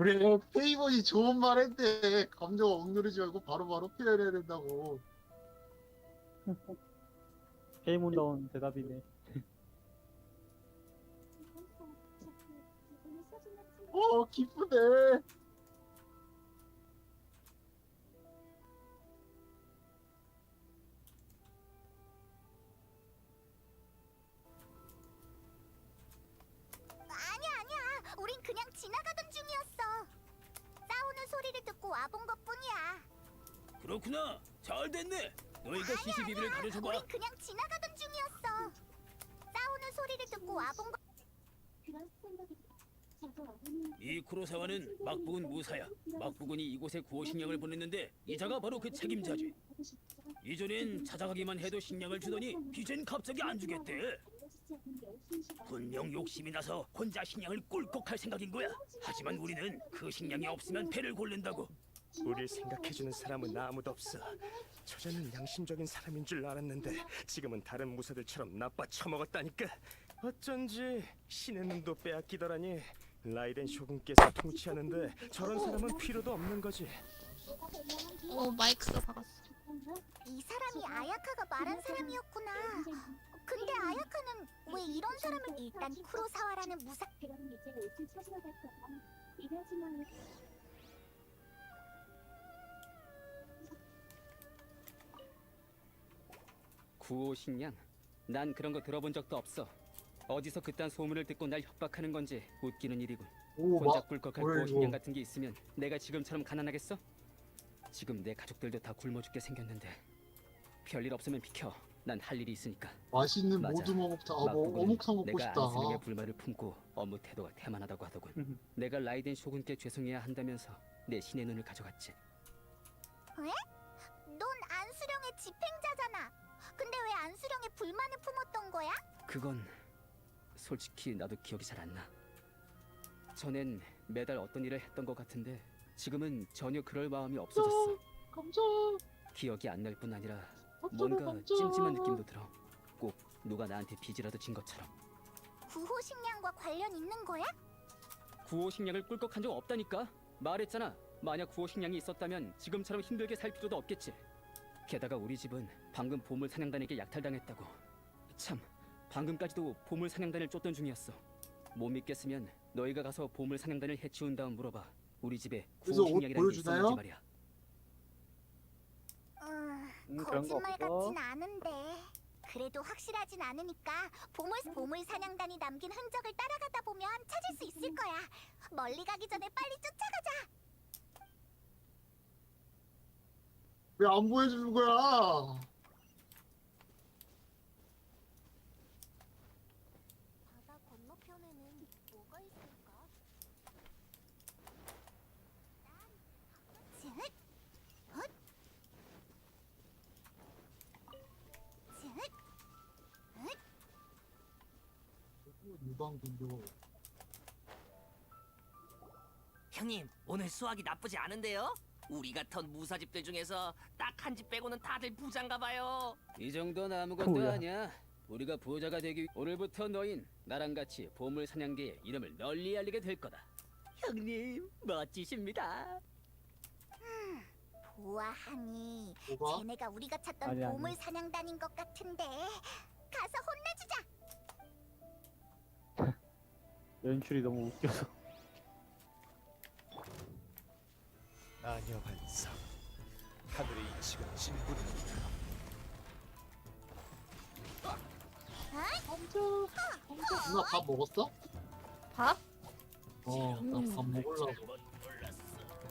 그래. 페이먼이 좋은 말 했대 감정 억누르지 말고 바로바로 표현해야 된다고. 페이몬다운 대답이네. 어 기쁘네 소리를 듣고 와본 것 뿐이야. 그렇구나. 잘 됐네. 너희가 시시비비를 가려줘봐. 우린 그냥 지나가던 중이었어. 싸우는 소리를 듣고 와본 것. 이 쿠로사와는 막부군 무사야. 막부군이 이곳에 구호 식량을 보냈는데 이자가 바로 그 책임자지. 이전엔 찾아가기만 해도 식량을 주더니 이젠 갑자기 안 주겠대. 분명 욕심이 나서 혼자 식량을 꿀꺽할 생각인 거야. 하지만 우리는 그 식량이 없으면 배를 고른다고. 우릴 생각해주는 사람은 아무도 없어. 저자는 양심적인 사람인 줄 알았는데 지금은 다른 무사들처럼 나빠 처먹었다니까. 어쩐지 신의 눈도 빼앗기더라니. 라이덴 쇼군께서 통치하는데 저런 사람은 필요도 없는 거지. 어 마이크가 박았어. 이 사람이 아야카가 말한 사람이었구나. 근데 아야카 는 왜 이런 사람을 일단 쿠로사와라는 무사 구호 식량? 난 그런 거 들어본 적도 없어. 어디서 그딴 소문을 듣고 날 협박하는 건지 웃기는 일이군. 혼자 꿀꺽할 어이구. 구호 식량 같은 게 있으면 내가 지금처럼 가난하겠어? 지금 내 가족들도 다 굶어 죽게 생겼는데 별일 없으면 비켜. 난 할 일이 있으니까. 맛있는 맞아. 모두 먹자 아, 뭐, 막부군은 어묵 사 먹고 내가 싶다 안수령의 불만을 품고 업무 태도가 태만하다고 하더군. 내가 라이덴 쇼군께 죄송해야 한다면서 내 신의 눈을 가져갔지. 넌 안수령의 집행자잖아. 근데 왜 안수령의 불만을 품었던 거야? 그건 솔직히 나도 기억이 잘 안 나. 전엔 매달 어떤 일을 했던 것 같은데 지금은 전혀 그럴 마음이 없어졌어. 감자 기억이 안 날 뿐 아니라 뭔가 찜찜한 느낌도 들어. 꼭 누가 나한테 빚이라도 진 것처럼. 구호 식량과 관련 있는 거야? 구호 식량을 꿀꺽한 적 없다니까. 말했잖아. 만약 구호 식량이 있었다면 지금처럼 힘들게 살 필요도 없겠지. 게다가 우리 집은 방금 보물 사냥단에게 약탈당했다고. 참, 방금까지도 보물 사냥단을 쫓던 중이었어. 못 믿겠으면 너희가 가서 보물 사냥단을 해치운 다음 물어봐. 우리 집에 그래서 구호 옷 식량이라는 게 보여주나요? 있었는지 말이야. 음, 음, 그런 거 거짓말 없어. 같진 않은데 그래도 확실하진 않으니까 보물 보물 사냥단이 남긴 흔적을 따라가다 보면 찾을 수 있을 거야. 멀리 가기 전에 빨리 쫓아가자. 왜 안 보여주는 거야 바다 건너편에는 뭐가 있을까? 유방군도 형님, 오늘 수학이 나쁘지 않은데요? 우리 같은 무사집들 중에서 딱 한 집 빼고는 다들 부자인가 봐요. 이 정도는 아무것도 뭐야. 아니야. 우리가 부자가 되기 위- 오늘부터 너흰 나랑 같이 보물 사냥개의 이름을 널리 알리게 될 거다. 형님, 멋지십니다. 보아하니 뭐가? 쟤네가 우리가 찾던 아니, 아니. 보물 사냥단인 것 같은데 가서 혼내주자. 연출이 너무 웃겨서. 아녀 반성. 하늘의 이치가 진부르다. 누나 밥 먹었어? 밥? 어 나 밥 먹으려고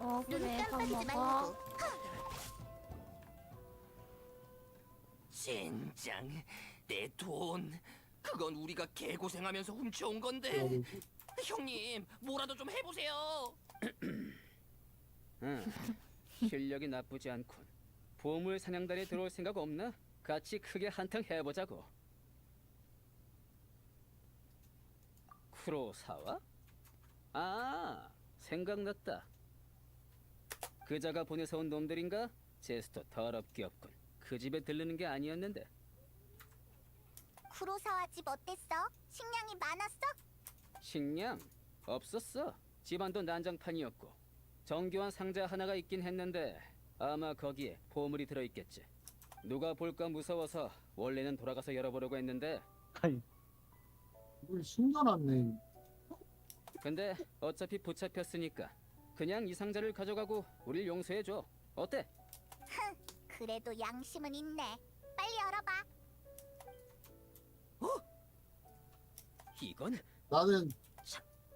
어 눈 그래 밥 깜빡이지 먹어. 말고. 젠장, 내 돈. 그건 우리가 개고생하면서 훔쳐온 어, 건데. 형님, 뭐라도 좀 해보세요. 응. 실력이 나쁘지 않군. 보물 사냥단에 들어올 생각 없나? 같이 크게 한탕 해보자고. 쿠로사와? 아, 생각났다. 그자가 보내서 온 놈들인가? 제스터 더럽게 없군. 그 집에 들르는 게 아니었는데. 쿠로사와 집 어땠어? 식량이 많았어? 식량 없었어. 집안도 난장판이었고 정교한 상자 하나가 있긴 했는데 아마 거기에 보물이 들어있겠지. 누가 볼까 무서워서 원래는 돌아가서 열어보려고 했는데 아니 뭘 숨겨놨네. 근데 어차피 붙잡혔으니까 그냥 이 상자를 가져가고 우릴 용서해줘. 어때? 그래도 양심은 있네. 빨리 열어봐. 이건 나는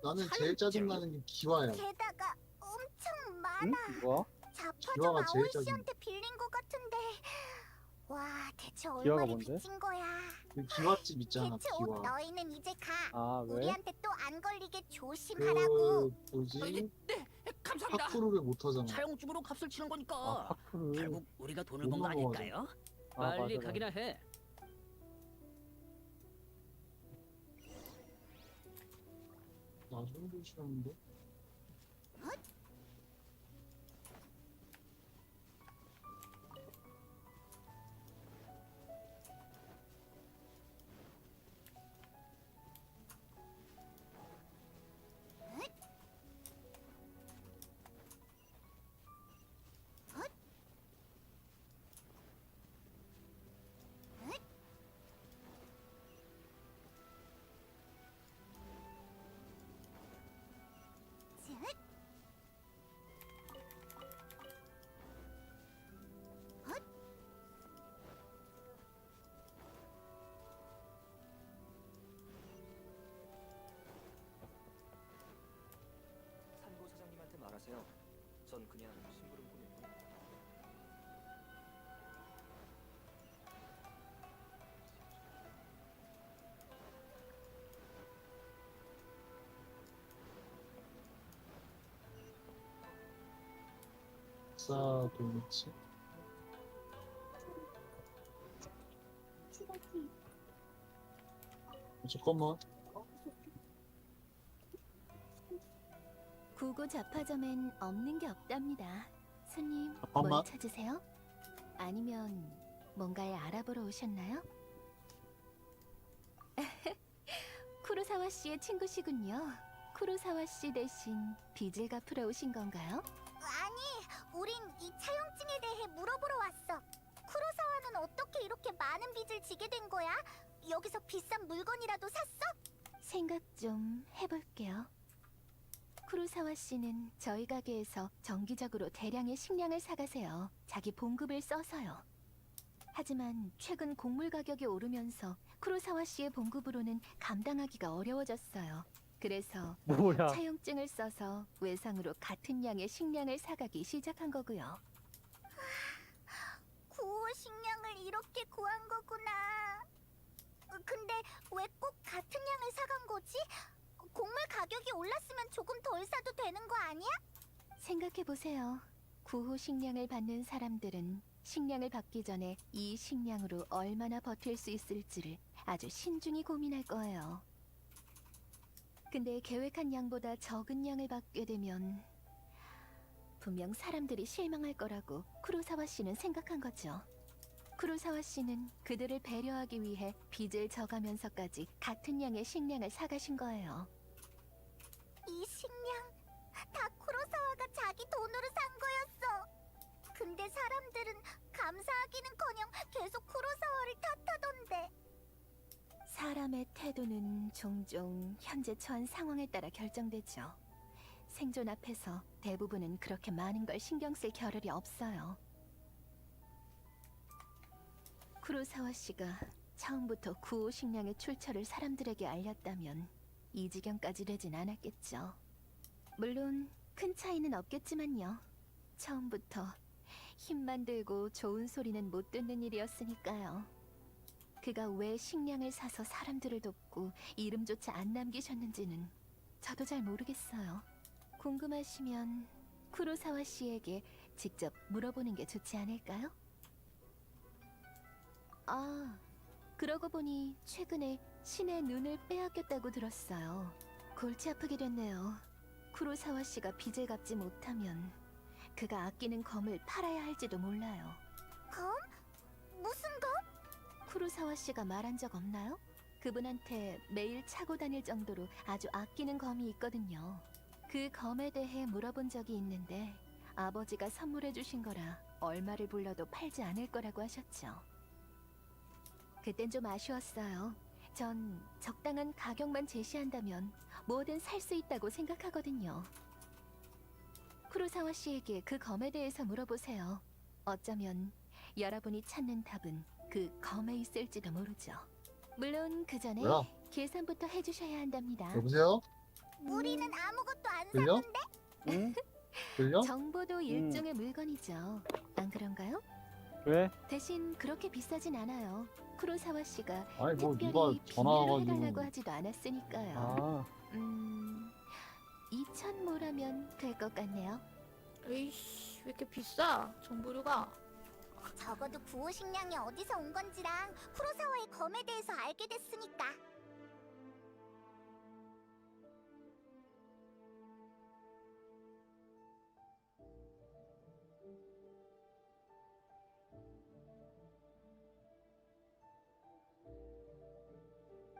나는 제일 짜증나는 게 기와야. 게다가 엄청 응? 많아. 뭐야? 자파점 기와가 제일 아올 짜증나. 씨한테 빌린 것 같은데. 와, 대체 얼마를 뭔데? 빚진 거야? 그 기와집 있잖아. 대체 옷 기와. 너희는 이제 가. 아 왜? 우리한테 또 안 걸리게 조심하라고. 그 뭐지? 네, 감사합니다. 파쿠르를 못 하잖아. 차용증으로 값을 치는 거니까. 아 파크를 결국 우리가 돈을 못 번거 넘어가죠. 아닐까요? 아, 빨리 맞아, 가기나 해. 나 정도 싫었는데. 그냥 심부름꾼일 뿐. 싸 도미치. 어, 잠깐만. 구고 잡화점엔 없는 게 없답니다. 손님, 잠깐만. 뭘 찾으세요? 아니면 뭔가를 알아보러 오셨나요? 쿠로사와 씨의 친구시군요. 쿠로사와 씨 대신 빚을 갚으러 오신 건가요? 아니, 우린 이 차용증에 대해 물어보러 왔어. 쿠로사와는 어떻게 이렇게 많은 빚을 지게 된 거야? 여기서 비싼 물건이라도 샀어? 생각 좀 해볼게요. 쿠로사와 씨는 저희 가게에서 정기적으로 대량의 식량을 사가세요. 자기 봉급을 써서요. 하지만 최근 곡물 가격이 오르면서 쿠로사와 씨의 봉급으로는 감당하기가 어려워졌어요. 그래서 뭐야? 차용증을 써서 외상으로 같은 양의 식량을 사가기 시작한 거고요. 구호 식량을 이렇게 구한 거구나. 어, 근데 왜 꼭 같은 양을 사간 거지? 곡물 가격이 올랐으면 조금 덜 사도 되는 거 아니야? 생각해 보세요. 구호 식량을 받는 사람들은 식량을 받기 전에 이 식량으로 얼마나 버틸 수 있을지를 아주 신중히 고민할 거예요. 근데 계획한 양보다 적은 양을 받게 되면 분명 사람들이 실망할 거라고 쿠로사와 씨는 생각한 거죠. 쿠로사와 씨는 그들을 배려하기 위해 빚을 져가면서까지 같은 양의 식량을 사가신 거예요. 감사하기는커녕 계속 쿠로사와를 탓하던데. 사람의 태도는 종종 현재 처한 상황에 따라 결정되죠. 생존 앞에서 대부분은 그렇게 많은 걸 신경 쓸 겨를이 없어요. 쿠로사와 씨가 처음부터 구호 식량의 출처를 사람들에게 알렸다면 이 지경까지 되진 않았겠죠. 물론 큰 차이는 없겠지만요. 처음부터 힘만 들고 좋은 소리는 못 듣는 일이었으니까요. 그가 왜 식량을 사서 사람들을 돕고 이름조차 안 남기셨는지는 저도 잘 모르겠어요. 궁금하시면 쿠로사와 씨에게 직접 물어보는 게 좋지 않을까요? 아, 그러고 보니 최근에 신의 눈을 빼앗겼다고 들었어요. 골치 아프게 됐네요. 쿠로사와 씨가 빚을 갚지 못하면 그가 아끼는 검을 팔아야 할지도 몰라요. 검? 무슨 검? 쿠로사와 씨가 말한 적 없나요? 그분한테 매일 차고 다닐 정도로 아주 아끼는 검이 있거든요. 그 검에 대해 물어본 적이 있는데 아버지가 선물해 주신 거라 얼마를 불러도 팔지 않을 거라고 하셨죠. 그땐 좀 아쉬웠어요. 전 적당한 가격만 제시한다면 뭐든 살 수 있다고 생각하거든요. 쿠로사와 씨에게 그 검에 대해서 물어보세요. 어쩌면 여러분이 찾는 답은 그 검에 있을지도 모르죠. 물론 그 전에 뭐야? 계산부터 해주셔야 한답니다. 여보세요? 우리는 아무것도 안 들려? 샀는데 응? 들려? 정보도 일종의 물건이죠. 안 그런가요? 왜? 대신 그렇게 비싸진 않아요. 쿠로사와 씨가 아니 뭐 특별히 누가 비밀로 전화 해달라고 하지도 않았으니까요. 아, 음, 2천 모라면 될 것 같네요. 에이씨 왜 이렇게 비싸 정보료가 적어도 구호 식량이 어디서 온 건지랑 쿠로사와의 검에 대해서 알게 됐으니까.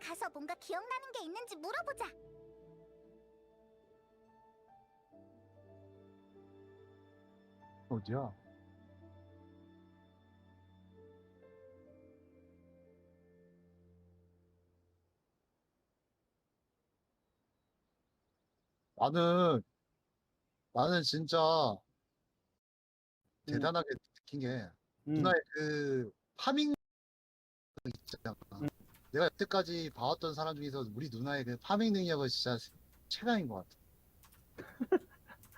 가서 뭔가 기억나는 게 있는지 물어보자. 어디야? 나는 나는 진짜 음. 대단하게 느낀 게 음. 누나의 그 파밍 있잖아. 음. 내가 여태까지 봐왔던 사람 중에서 우리 누나의 그 파밍 능력은 진짜 최강인 것 같아.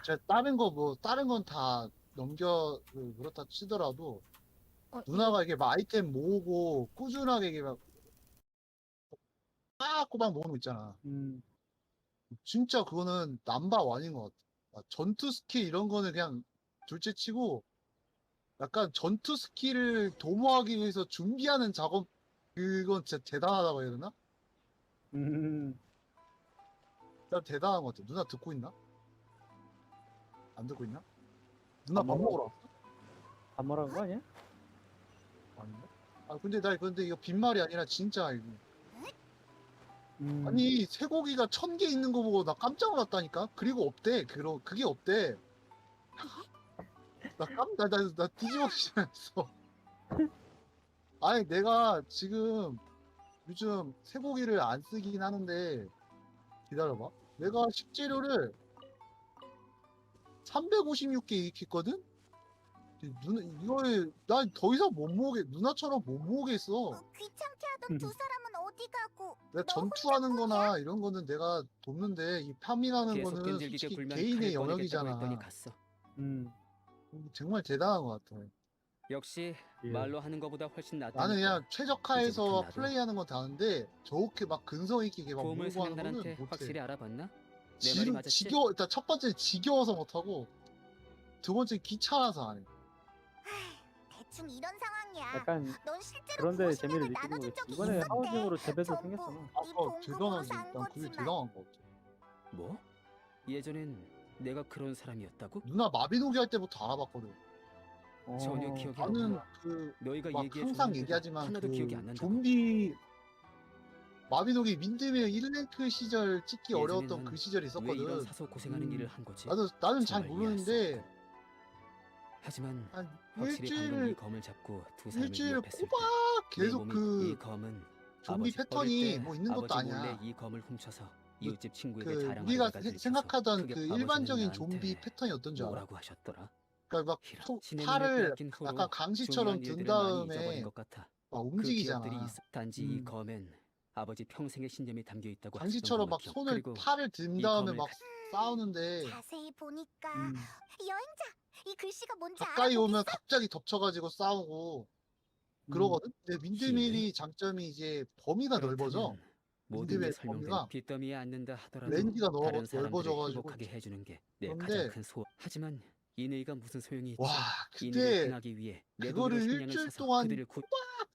진짜 다른 거 뭐 다른 건 다 넘겨 그 그렇다 치더라도 어, 누나가 이게 막 아이템 모으고 꾸준하게 이게 막 꼬박꼬박 모으는 거 있잖아. 음. 진짜 그거는 남바 원인 것 같아. 아, 전투 스킬 이런 거는 그냥 둘째 치고 약간 전투 스킬을 도모하기 위해서 준비하는 작업 그건 진짜 대단하다고 해야 되나? 음. 진짜 대단한 것 같아. 누나 듣고 있나? 안 듣고 있나? 누나 안 밥. 먹으러 왔어? 밥 말하는 거 아니야? 아닌가? 아 근데 나 근데 이거 빈말이 아니라 진짜 이거. 음. 아니 쇠고기가 천 개 있는 거 보고 나 깜짝 놀랐다니까. 그리고 없대. 그러 그게 없대. 나깜나나 나 뒤집어 시작했어. 아니 내가 지금 요즘 쇠고기를 안 쓰긴 하는데 기다려봐. 내가 식재료를 356개 익혔거든. 누나 이거에 난더 이상 못 모으게 누나처럼 못 모으겠어. 어, 귀찮게 하던 음. 두 사람은 어디 가고? 내가 너 전투하는 거나 이런 거는 내가 돕는데 이 파밍하는 계속 거는 끈질기게 솔직히 굴면 개인의 꺼내겠다고 영역이잖아. 했더니 갔어. 음. 정말 대단한 것 같아. 역시 예. 말로 하는 것보다 훨씬 낫다. 나는 그냥 최적화해서 이제부터 나도 플레이하는 건 다는데 저렇게 막 근성 있게 막 몰고 하는 거는 사냥단한테 확실히 못해. 알아봤나? 내 말이 지, 맞았지? 지겨 일단 첫 번째 지겨워서 못하고 두 번째 귀찮아서 안 해. 대충 이런 상황이야. 약간 넌 실제로 그런데 재미를 느끼는 나눠준 거겠지. 적이 이번에 있었대. 하우징으로 전부 생겼잖아. 네 아까 봉급으로 대단하지. 산난 그게 거지만. 대단한 것 같아. 뭐? 예전엔 내가 그런 사람이었다고? 누나 마비노기 할 때부터 알아봤거든. 어. 전혀 기억이 안 나는 나. 그 너희가 막 얘기해 항상 얘기하지만 하나도 그 기억이 안 난다. 좀비 마비노기 민드메 1랭크 시절 찍기 어려웠던 그 시절이 왜 이런 있었거든. 사서 고생하는 음. 일을 한 거지? 나도 나는 잘 정말 이해할 수 모르는데 없고. 하지만 한 확실히 방금 이 일주일 검을 잡고 두 사람을 일주일 위협했을 때 꼬박 내 계속 몸이 그이 검은 좀비 아버지 패턴이 때 뭐 있는 것도 아버지 아니야. 몰래 이 검을 훔쳐서 이웃집 친구에게 그 우리가 들켜서 생각하던 그 일반적인 나한테 좀비 패턴이 어떤 줄 알아? 뭐라고 하셨더라? 그러니까 막 이런 팔을 후로 약간 강시처럼 중요한 든 일들을 많이 다음에 잊어버린 것 같아. 막 그 움직이잖아. 기억들이 있어. 단지 이 음. 검엔 아버지 평생의 신념이 담겨 있다고 강시처럼 막 손을 그리고 팔을 든이 다음에 막 싸우는데 자세히 보니까 음. 여행자 이 글씨가 뭔지 가까이 알아보겠어? 오면 갑자기 덮쳐가지고 싸우고 음. 그러거든. 근데 민드밀이 장점이 이제 범위가 넓어져. 그렇다면 모든 게 민드밀 설명된 범위가 빚더미에 앉는다 하더라도 렌즈가 다른 사람들을 넓어져가지고 행복하게 해주는 게내 그런데- 가장 큰 소원. 하지만 이네이가 무슨 소용이 있지? 와 그때 행하기 위해 내 그거를 돈으로 식량을 일주일 사서 동안 그들을 구...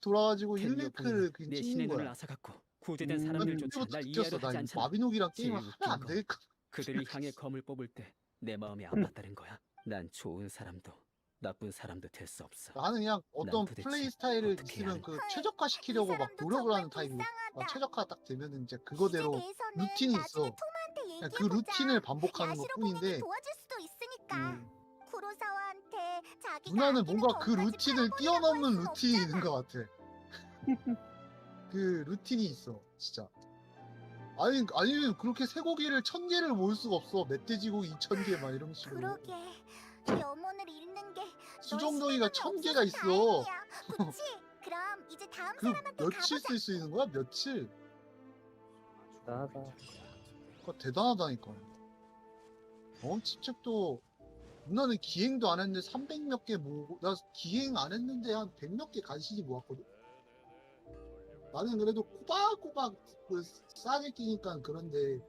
돌아가지고 템몇 1랭크를 분은 그냥 내 찍는 신의 눈을 거야. 앗아갔고 구제된 음. 사람들조차 날. 이해를 하지 나 않잖아. 마비노기랑 제일 게임을 웃긴 하면 안건 되겠다. 그들이 향해 검을 뽑을 때 내 마음이 아팠다는 거야. 난 좋은 사람도 나쁜 사람도 될 수 없어. 나는 그냥 어떤 도대체 플레이 스타일을 어떻게 있으면 해야 그 헐, 최적화 시키려고 이막 노력을 하는 타입이고 불쌍하다. 아, 최적화 딱 되면 이제 그거대로 루틴이 있어. 그냥 그 루틴을 반복하는 것 뿐인데 도와줄 수도 있으니까. 음, 자기가 누나는 아끼는 뭔가 그 루틴을 뛰어넘는 루틴이 있는 없잖아. 것 같아. 그 루틴이 있어, 진짜. 아니, 아니면 그렇게 쇠고기를 천 개를 모을 수가 없어. 멧돼지 고기 이천 개 막 이런 식으로. 그러게 염원을 잃는 게 수정덩이가 널천 개가 있어. 그치? 그럼 이제 다음 그 사람한테 며칠 가보자. 쓸 수 있는 거야? 며칠? 나다. 그거 대단하다니까. 어, 집책도 누나는 기행도 안 했는데 300 몇 개 모으고 나 기행 안 했는데 한 100 몇 개 간신히 모았거든. 나는 그래도 꼬박꼬박 그 싸게 끼니까 그런데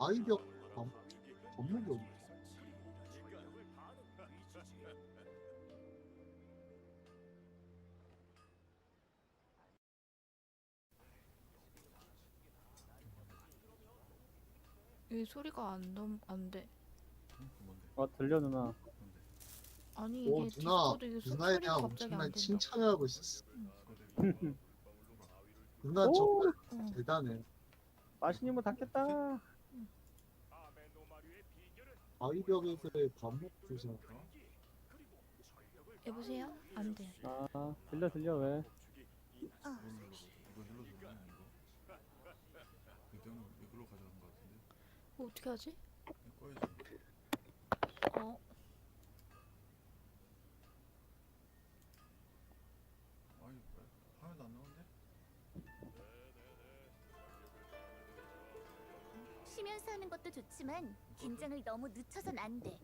아이벽 업- 업무비 어디? 이 소리가 안, 넘, 안 돼. 어 들려 누나. 아니 오 이게 누나 디스코드 이게 소- 누나에 대한 갑자기 안 엄청난 된다. 칭찬을 하고 있었어. 누나 오! 정말 응. 대단해. 마시님은 닫겠다. 아이벽에서의 반복 조사. 여보세요? 안 돼. 아 들려 들려 왜? 어. 뭐 어떻게 하지? 어 쉬면서 하는 것도 좋지만 긴장을 너무 늦춰선 안 돼.